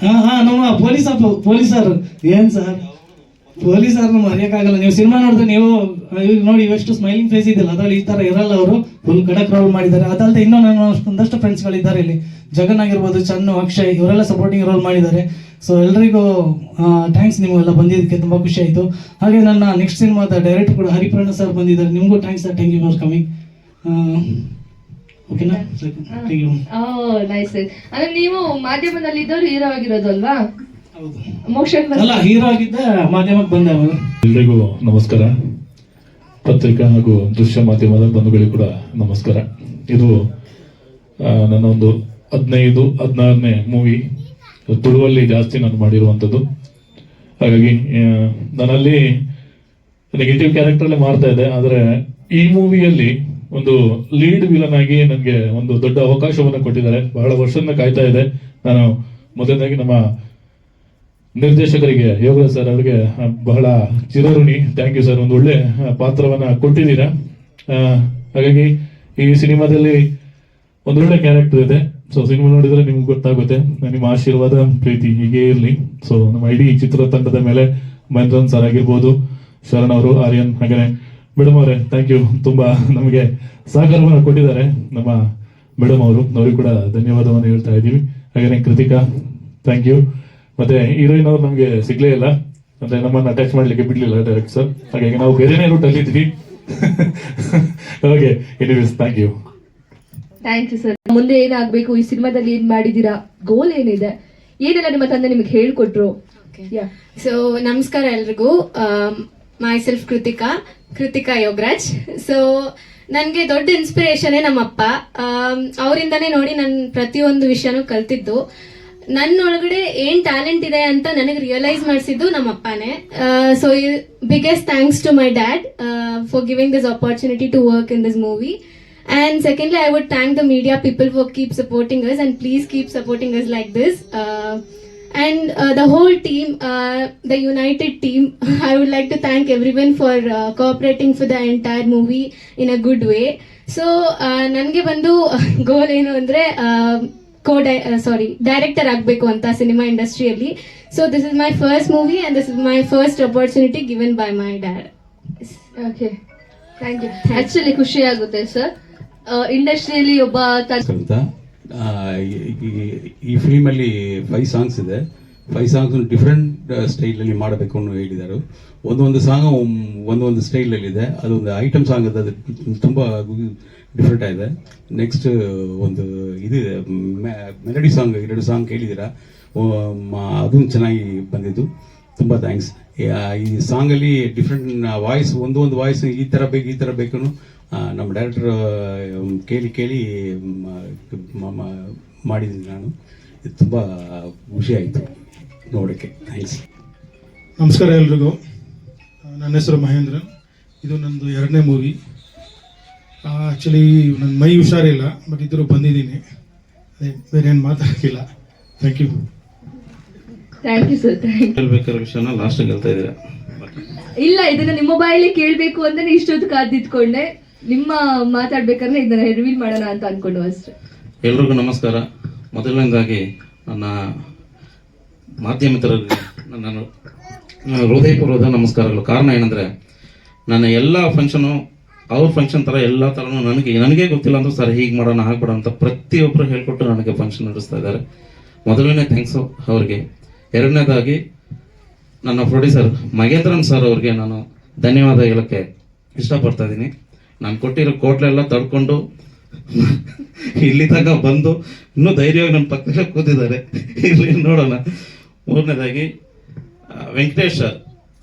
ಹಾ ಹಾ ನಮ್ಮ ಪೊಲೀಸ್ ಪೊಲೀಸರು. ಏನ್ ಸರ್? ಪೊಲೀಸರ್ನ ಮರೆಯಕ್ಕಾಗಲ್ಲ. ನೀವು ಸಿನಿಮಾ ನೋಡಿದ್ರೆ ನೀವು ಇವಾಗ ನೋಡಿ ಇವೆಷ್ಟು ಸ್ಮೈಲಿಂಗ್ ಫೇಸ್ ಇದೆಯಲ್ಲ ಅದರಲ್ಲಿ ಈ ತರ ಇರಲ್ಲ ಅವರು. ಫುಲ್ ಕಡಕ್ ರೋಲ್ ಮಾಡಿದ್ದಾರೆ. ಅದಲ್ಲದೆ ಇನ್ನೂ ನಾನು ಒಂದಷ್ಟು ಫ್ರೆಂಡ್ಸ್ಗಳಿದ್ದಾರೆ ಇಲ್ಲಿ. ಜಗನ್ ಆಗಿರ್ಬೋದು ಚನ್ನು ಅಕ್ಷಯ್ ಇವರೆಲ್ಲ ಸಪೋರ್ಟಿಂಗ್ ರೋಲ್ ಮಾಡಿದ್ದಾರೆ. ಸೊ ಎಲ್ರಿಗೂ ಥ್ಯಾಂಕ್ಸ್ ನಿಮಗೆಲ್ಲ ಬಂದಿದ್ದಕ್ಕೆ ತುಂಬಾ ಖುಷಿ ಆಯಿತು. ಹಾಗೆ ನನ್ನ ನೆಕ್ಸ್ಟ್ ಸಿನಿಮಾದ ಡೈರೆಕ್ಟ್ ಕೂಡ ಹರಿಪ್ರಣ ಸರ್ ಬಂದಿದ್ದಾರೆ. ನಿಮಗೂ thanks sir. Thank you for coming ಓಕೆನಾ ನೈಸ್ ಅಂದ್ರೆ ನೀವು ಮಾಧ್ಯಮದಲ್ಲಿ ಇದ್ದವ್ರು ಹೀರೋ ಆಗಿರೋದು ಅಲ್ವಾ? ಹೌದು. ಮೋಕ್ಷನ್ ಅಲ್ಲ ಹೀರೋ ಆಗಿದ್ದೆ ಮಾಧ್ಯಮಕ್ಕೆ ಬಂದೆ ಎಲ್ರಿಗೂ ನಮಸ್ಕಾರ. ಪತ್ರಿಕಾ ಹಾಗೂ ದೃಶ್ಯ ಮಾಧ್ಯಮದ ಬಂಧುಗಳಿಗೆ ಕೂಡ ನಮಸ್ಕಾರ. ಇದು ನನ್ನ ಒಂದು ಹದಿನೈದು ಹದಿನಾರನೇ ಮೂವಿ ತುಳುವಲ್ಲಿ ಜಾಸ್ತಿ ನಾನು ಮಾಡಿರುವಂಥದ್ದು. ಹಾಗಾಗಿ ನನ್ನಲ್ಲಿ ನೆಗೆಟಿವ್ ಕ್ಯಾರೆಕ್ಟರ್ ಮಾಡ್ತಾ ಇದ್ದೆ. ಆದರೆ ಈ ಮೂವಿಯಲ್ಲಿ ಒಂದು ಲೀಡ್ ವಿಲನ್ ಆಗಿ ನನಗೆ ಒಂದು ದೊಡ್ಡ ಅವಕಾಶವನ್ನು ಕೊಟ್ಟಿದ್ದಾರೆ. ಬಹಳ ವರ್ಷದಿಂದ ಕಾಯ್ತಾ ಇದೆ. ನಾನು ಮೊದಲನೇದಾಗಿ ನಮ್ಮ ನಿರ್ದೇಶಕರಿಗೆ, ಯೋಗರಾಜ್ ಸರ್ ಅವರಿಗೆ ಬಹಳ ಚಿರಋಣಿ. ಥ್ಯಾಂಕ್ ಯು ಸರ್ ಒಂದು ಒಳ್ಳೆ ಪಾತ್ರವನ್ನು ಕೊಟ್ಟಿದ್ದೀರಾ. ಹಾಗಾಗಿ ಈ ಸಿನಿಮಾದಲ್ಲಿ ಒಂದು ಒಳ್ಳೆ ಕ್ಯಾರೆಕ್ಟರ್ ಇದೆ. ಸೊ ಸಿನಿಮಾ ನೋಡಿದ್ರೆ ನಿಮ್ಗೆ ಗೊತ್ತಾಗುತ್ತೆ. ನಿಮ್ಮ ಆಶೀರ್ವಾದ, ಪ್ರೀತಿ ಹೀಗೆ ಇರಲಿ. ಸೊ ನಮ್ಮ ಇಡೀ ಚಿತ್ರತಂಡದ ಮೇಲೆ ಮಹೇಂದ್ರನ್ ಸರ್ ಆಗಿರ್ಬೋದು, ಶರಣ್ ಅವರು, ಆರ್ಯನ್ ಹಾಗೆ ಮೇಡಮ್ ಅವರೇ ಥ್ಯಾಂಕ್ ಯು ತುಂಬಾ ನಮಗೆ ಸಹಕಾರವನ್ನು ಕೊಟ್ಟಿದ್ದಾರೆ ನಮ್ಮ ಮೇಡಮ್ ಅವರು ಅವರಿಗೂ ಕೂಡ ಧನ್ಯವಾದವನ್ನು ಹೇಳ್ತಾ ಇದ್ದೀವಿ. ಹಾಗೆ ಕೃತಿಕಾ ಥ್ಯಾಂಕ್ ಯು ಮತ್ತೆ ಹೀರೋಯಿನ್ ಅವರು ನಮಗೆ ಸಿಗ್ಲೇ ಇಲ್ಲ. ಅಂದ್ರೆ ನಮ್ಮನ್ನ ಅಟ್ಯಾಚ್ ಮಾಡ್ಲಿಕ್ಕೆ ಬಿಡ್ಲಿಲ್ಲ ಡೈರೆಕ್ಟ್ ಸರ್ ಹಾಗಾಗಿ ನಾವು ಬೇರೆನೇ ರೂಟ್ ಅಲ್ಲಿ ಇದ್ವಿ. Okay anyways thank you thank you sir ಮುಂದೆ ಏನಾಗ್ಬೇಕು? ಈ ಸಿನಿಮಾದಲ್ಲಿ ಏನ್ ಮಾಡಿದೀರಾ ಗೋಲ್ ಏನಿದೆ? ಏನೆಲ್ಲ ನಿಮ್ಮ ತಂದೆ ನಿಮಗೆ ಹೇಳ್ಕೊಟ್ರು? ಯಾ ಸೊ ನಮಸ್ಕಾರ ಎಲ್ರಿಗೂ. Myself Krithika. Krithika Yogaraj. So ನನಗೆ ದೊಡ್ಡ ಇನ್ಸ್ಪಿರೇಷನೇ ನಮ್ಮಪ್ಪ. ಅವರಿಂದನೇ ನೋಡಿ ನಾನು ಪ್ರತಿಯೊಂದು ವಿಷಯನೂ ಕಲ್ತಿದ್ದು. ನನ್ನೊಳಗಡೆ ಏನ್ ಟ್ಯಾಲೆಂಟ್ ಇದೆ ಅಂತ ನನಗೆ ರಿಯಲೈಸ್ ಮಾಡಿಸಿದ್ದು ನಮ್ಮ ಅಪ್ಪನೇ so biggest thanks to my dad for giving this opportunity to work in this movie and secondly I would thank the media people for keep supporting us and please keep supporting us like this. Uh, and uh, the whole team, uh, the united team, I would like to thank everyone for uh, cooperating for the entire movie in a good way. So ನನಗೆ ಬಂದು ಗೋಲ್ ಏನು ಅಂದರೆ ಕೋ dye ಸಾರಿ director ಆಗಬೇಕು ಅಂತ cinema ಇಂಡಸ್ಟ್ರಿಯಲ್ಲಿ so this is my first movie and this is my first opportunity given by my dad okay thank you actually ಖುಷಿ ಆಗುತ್ತೆ sir ಇಂಡಸ್ಟ್ರಿಯಲ್ಲಿ ಒಬ್ಬ ಅಂತ ಆ, ಈ- ಫಿಲ್ಮಲ್ಲಿ ಫೈವ್ ಸಾಂಗ್ಸ್ ಇದೆ. ಫೈವ್ ಸಾಂಗ್ಸ್ ಡಿಫ್ರೆಂಟ್ ಸ್ಟೈಲಲ್ಲಿ ಮಾಡಬೇಕು ಅನ್ನೋ ಹೇಳಿದ್ದಾರೆ ಒಂದೊಂದು ಸಾಂಗ್ ಒಂದೊಂದು ಸ್ಟೈಲಲ್ಲಿದೆ ಅದೊಂದು ಐಟಮ್ ಸಾಂಗ್ ಅದು ತುಂಬ ಡಿಫ್ರೆಂಟ್ ಆಗಿದೆ. ನೆಕ್ಸ್ಟ್ ಒಂದು ಇದಿದೆ ಮೆಲಡಿ ಸಾಂಗ್ ಎರಡು ಸಾಂಗ್ ಕೇಳಿದ್ದೀರಾ ಅದನ್ನು ಚೆನ್ನಾಗಿ ಬಂದಿದ್ದು. ತುಂಬ ಥ್ಯಾಂಕ್ಸ್ ಈ ಸಾಂಗಲ್ಲಿ ಡಿಫ್ರೆಂಟ್ ವಾಯ್ಸ್ ಒಂದು ಒಂದು ವಾಯ್ಸ್ ಈ ಥರ ಬೇಕು, ಈ ಥರ ಬೇಕು ನಮ್ಮ ಡೈರೆಕ್ಟರ್ ಕೇಳಿ ಕೇಳಿ ಮಾಡಿದ್ದೀನಿ ನಾನು. ಇದು ತುಂಬ ಖುಷಿ ಆಯಿತು ನೋಡೋಕ್ಕೆ. ಥ್ಯಾಂಕ್ಸ್ ನಮಸ್ಕಾರ ಎಲ್ರಿಗೂ. ನನ್ನ ಹೆಸರು ಮಹೇಂದ್ರ. ಇದು ನಂದು ಎರಡನೇ ಮೂವಿ ಆ್ಯಕ್ಚುಲಿ ನನ್ನ ಮೈ ಹುಷಾರಿಲ್ಲ ಬಟ್ ಇದ್ರು ಬಂದಿದ್ದೀನಿ. ಅದೇ ಬೇರೆ ಏನು ಮಾತಾಡೋಕ್ಕಿಲ್ಲ. Thank you thank you sir thank ಹೇಳ್ಬೇಕಾದ ವಿಷಯನ ಲಾಸ್ಟ್ ಹೇಳ್ತಾ ಇದ್ದೀರಾ? ಇಲ್ಲ ಇದನ್ನ ನಿಮ್ಮ ಬಾಯಲ್ಲಿ ಕೇಳಬೇಕು ಅಂತಾನೆ ಇಷ್ಟೊತ್ತು ಕಾದಿದ್ಕೊಂಡೆ ನಿಮ್ಮ ಮಾತಾಡ್ಬೇಕಾದ್ರೆ ಇದನ್ನ ರಿವೀಲ್ ಮಾಡೋಣ ಅಂತ ಅನ್ಕೊಂಡು ಅಷ್ಟೇ. ಎಲ್ರಿಗೂ ನಮಸ್ಕಾರ. ಮೊದಲನೇದಾಗಿ ನನ್ನ ಮಾಧ್ಯಮ ನಾನು ನನ್ನ ಹೃದಯಪೂರ್ವದ ನಮಸ್ಕಾರಗಳು. ಕಾರಣ ಏನಂದರೆ, ನನ್ನ ಎಲ್ಲ ಫಂಕ್ಷನು ಅವ್ರ ಫಂಕ್ಷನ್ ಥರ ಎಲ್ಲ ಥರನೂ ನನಗೆ ನನಗೆ ಗೊತ್ತಿಲ್ಲ ಅಂದ್ರೆ ಸರ್, ಹೀಗೆ ಮಾಡೋಣ, ಹಾಗೆ ಅಂತ ಪ್ರತಿಯೊಬ್ಬರು ಹೇಳ್ಕೊಟ್ಟು ನನಗೆ ಫಂಕ್ಷನ್ ನಡೆಸ್ತಾ ಇದ್ದಾರೆ. ಮೊದಲನೇ ಥ್ಯಾಂಕ್ಸ್ ಅವ್ರಿಗೆ. ಎರಡನೇದಾಗಿ, ನನ್ನ ಪ್ರೊಡ್ಯೂಸರ್ ಮಹೇಂದ್ರನ್ ಸರ್ ಅವ್ರಿಗೆ ನಾನು ಧನ್ಯವಾದ ಹೇಳೋಕ್ಕೆ ಇಷ್ಟಪಡ್ತಾ ಇದ್ದೀನಿ. ನಾನು ಕೊಟ್ಟಿರೋ ಕೋಟ್ಲೆಲ್ಲ ತಡ್ಕೊಂಡು ಇಲ್ಲಿ ತನಕ ಬಂದು ಇನ್ನೂ ಧೈರ್ಯವಾಗಿ ನನ್ನ ಪಕ್ಕದಲ್ಲೇ ಕೂತಿದ್ದಾರೆ. ಇಲ್ಲಿ ನೋಡೋಣ. ಮೂರನೇದಾಗಿ Venkatesh sir